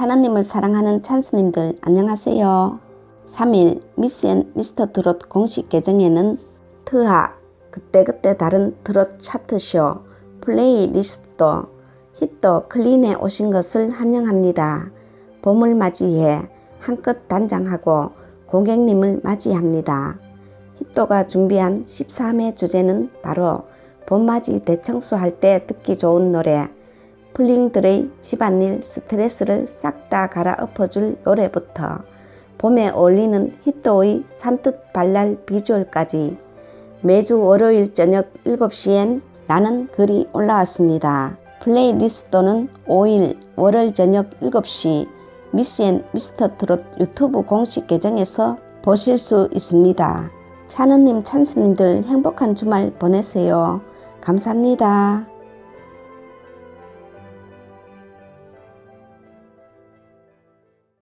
찬원님을 사랑하는 찬스님들 안녕하세요. 3일 미스 앤 미스터 트롯 공식 계정에는 트하 그때그때 다른 트롯 차트쇼 플레이리스트도 히트 클린에 오신 것을 환영합니다. 봄을 맞이해 한껏 단장하고 고객님을 맞이합니다. 히토가 준비한 13회 주제는 바로 봄맞이 대청소할 때 듣기 좋은 노래 플링들의 집안일 스트레스를 싹 다 갈아엎어줄 노래부터 봄에 어울리는 히토의 산뜻 발랄 비주얼까지 매주 월요일 저녁 7시엔 나는 글이 올라왔습니다. 플레이리스트는 5일 월요일 저녁 7시 미스앤 미스터 트롯 유튜브 공식 계정에서 보실 수 있습니다. 찬은님 찬스님들 행복한 주말 보내세요. 감사합니다.